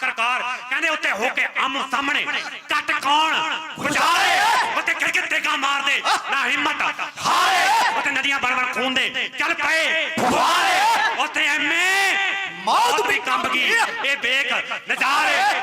ਸਰਕਾਰ ਕਹਿੰਦੇ ਉੱਤੇ ਹੋ ਕੇ ਆਮੋ ਸਾਹਮਣੇ। ਕੱਟ ਕੌਣ? ਵਿਚਾਰੇ ਉੱਤੇ ਕਿਰਕਿਰ ਤੇਗਾ ਮਾਰਦੇ। ਨਾ ਹਿੰਮਤ। ਹਾਰੇ। ਉੱਤੇ ਨਦੀਆਂ ਬਣ ਬਣ ਖੂਨ ਦੇ ਚੱਲ ਪਏ। ਫੁਹਾਰੇ। ਉੱਤੇ ਐਵੇਂ। ਮੌਤ ਵੀ ਕੰਬ ਗਈ। ਇਹ ਵੇਖ। ਨਜ਼ਾਰੇ।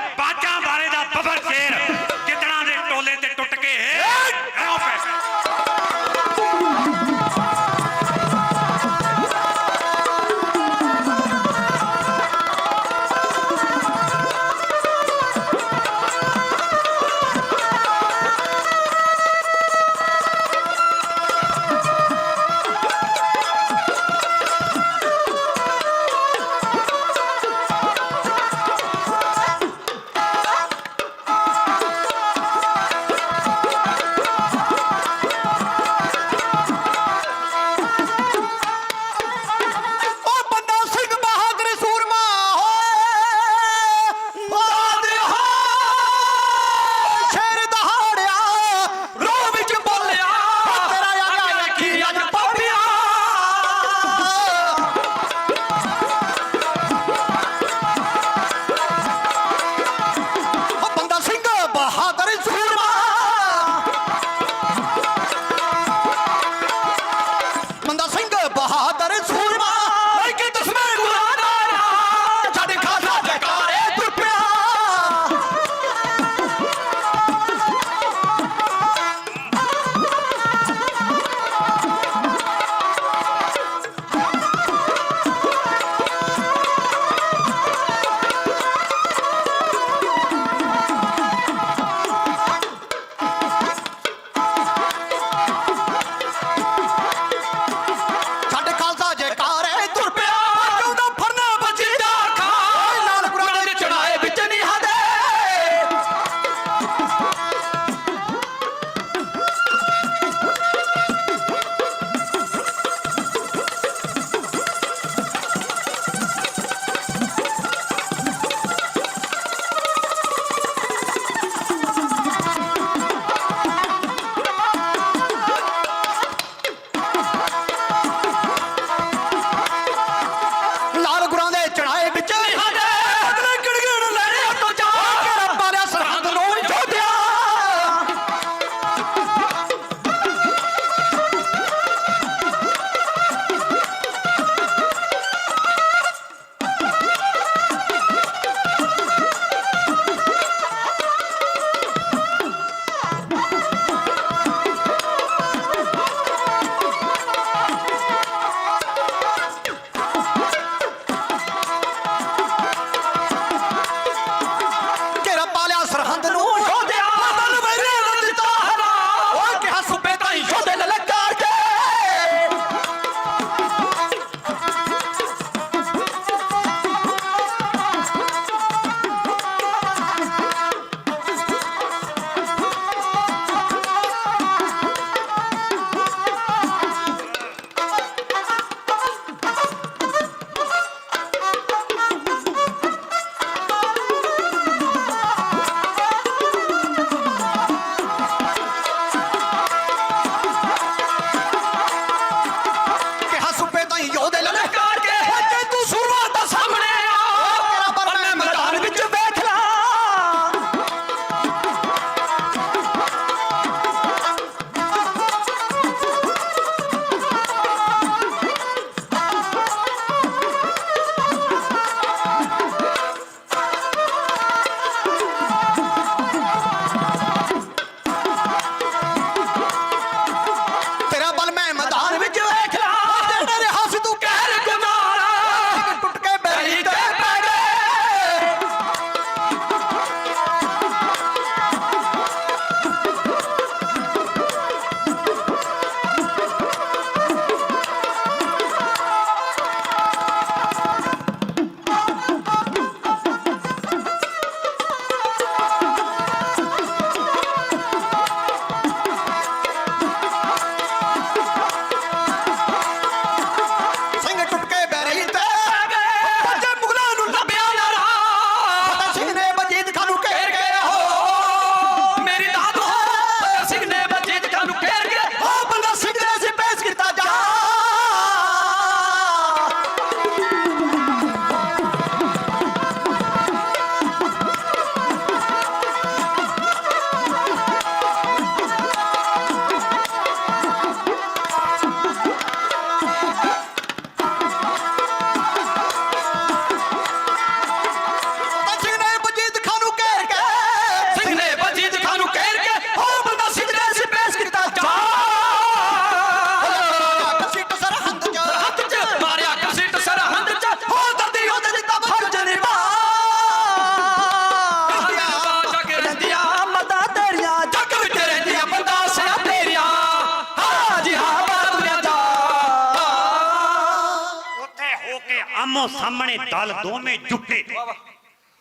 ਸਾਹਮਣੇ ਦਲ ਦੋਵੇਂ ਜੁੱਟੇ।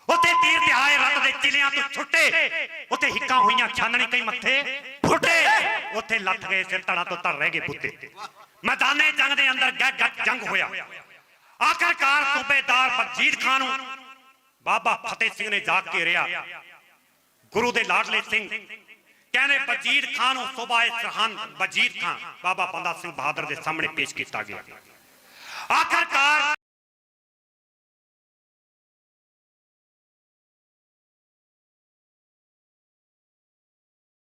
ਉੱਤੇ ਤੀਰ ਤੇ ਆਏ ਰੱਤ ਦੇ ਚਿਲਿਆਂ ਤੋਂ ਛੁੱਟੇ। ਉੱਤੇ ਹਿੱਕਾਂ ਹੋਈਆਂ ਛਾਨਣੀ ਕਈ ਮੱਥੇ ਫੁੱਟੇ। ਉੱਥੇ ਲੱਥ ਗਏ ਸਿਰ ਧੜਾਂ ਤੋਂ ਧੜ ਰਹਿ ਗਏ ਬੁੱਤੇ ਮੈਦਾਨੇ ਜੰਗ ਦੇ ਅੰਦਰ ਗੱਗ ਗੱਗ ਜੰਗ ਹੋਇਆ। ਆਖਰਕਾਰ ਸੂਬੇਦਾਰ ਬਜੀਤ ਖਾਨ ਨੂੰ ਬਾਬਾ ਫਤਿਹ ਸਿੰਘ ਨੇ ਜਾ ਕੇ ਘੇਰਿਆ ਗੁਰੂ ਦੇ ਲਾਡਲੇ ਸਿੰਘ। ਕਹਿੰਦੇ ਵਜੀਰ ਖਾਨ ਨੂੰ ਸੁਬਾਏ ਸਰਹੰਦ ਵਜੀਰ ਖਾਨ, ਬਾਬਾ ਬੰਦਾ ਸਿੰਘ ਬਹਾਦਰ ਦੇ ਸਾਹਮਣੇ ਪੇਸ਼ ਕੀਤਾ ਗਿਆ। ਆਖਰਕਾਰ